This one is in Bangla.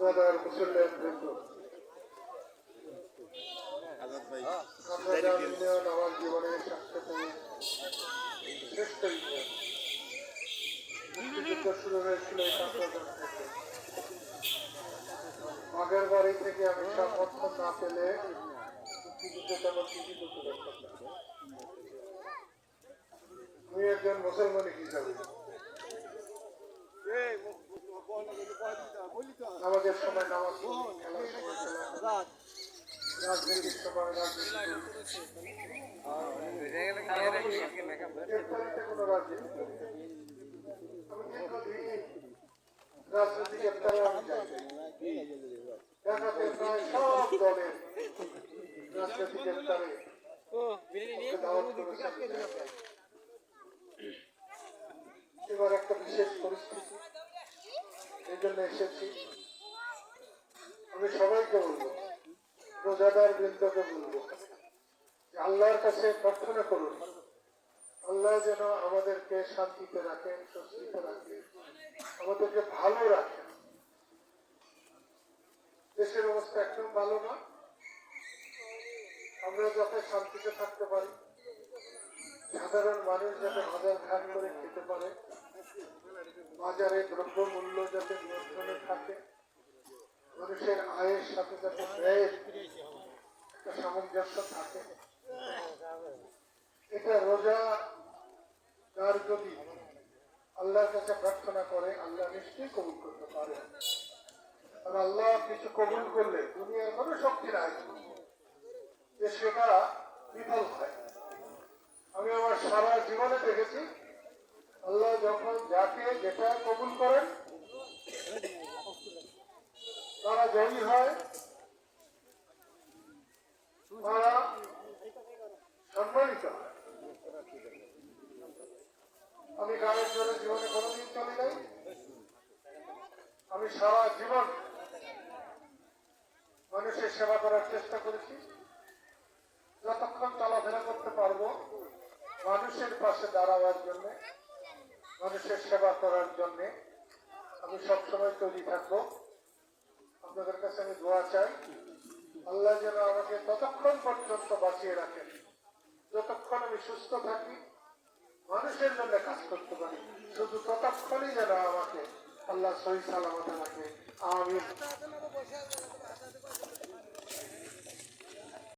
রোজাদার মুসল্লেন বৃন্দ আমরা জানি না আমার জীবনের স্বাস্থ্যতম শ্রেষ্ঠ ইতিহাস মুক্তিযুদ্ধ শুরু হয়েছিল এই কাঁকড়াগঞ্জ থেকে। আগের বাড়ি থেকে আমি সমর্থন না পেলে মুক্তিযুদ্ধে তেমন কিছু করতে পারতাম আমি একজন মুসলমান হিসাবে। আমাদের সময় নামাজ রাজনৈতিক সময় রাজনীতি কোনো রাজনীতি রাজনৈতিক গ্রেপ্তারে আমি যাই রাজনৈতিক। এবার একটা বিশেষ পরিস্থিতি জন্য এসেছি। আমি সবাইকে বলব, রোজাদার বৃন্দকে বলব আল্লাহর কাছে প্রার্থনা করুন। আল্লাহ যেন আমাদেরকে শান্তিতে রাখেন, স্বস্তিতে রাখেন, আমাদেরকে ভালো রাখেন। দেশের অবস্থা একদম ভালো না। আমরা যাতে শান্তিতে থাকতে পারি, সাধারণ মানুষ যাতে বাজার ঘাট করে খেতে পারে বাজারে দ্রব্য মূল্য যাতে নিয়ন্ত্রণে থাকে, মানুষের আয়ের সাথে যাতে ব্যয়ের একটা সামঞ্জস্য থাকে, এটা রোজা তার যদি আল্লাহর কাছে প্রার্থনা করে, আল্লাহ নিশ্চয়ই কবুল করতে পারে। আর আল্লাহ কিছু কবুল করলে দুনিয়ার কোনো শক্তি নাই যে সেটা বিফল হয় আমি আমার সারা জীবনে দেখেছি আল্লাহ যখন যাকে যেটা কবুল করেন, তারা জয়ী হয়। তারা সম্মানিত। আমি গানের জন্য জীবনে কোনোদিন চলে যাই আমি সারা জীবন মানুষের সেবা করার চেষ্টা করেছি। যতক্ষণ চলাফেরা করতে পারব, মানুষের পাশে দাঁড়াবার জন্য মানুষের সেবা করার জন্যে আমি সবসময় তৈরি থাকব। আপনাদের কাছে আমি দোয়া চাই, আল্লাহ যেন আমাকে ততক্ষণ পর্যন্ত বাঁচিয়ে রাখেন, যতক্ষণ আমি সুস্থ থাকি, মানুষের জন্য কাজ করতে পারি, শুধু ততক্ষণই যেন আমাকে আল্লাহ সহি সালামতে রাখে আমি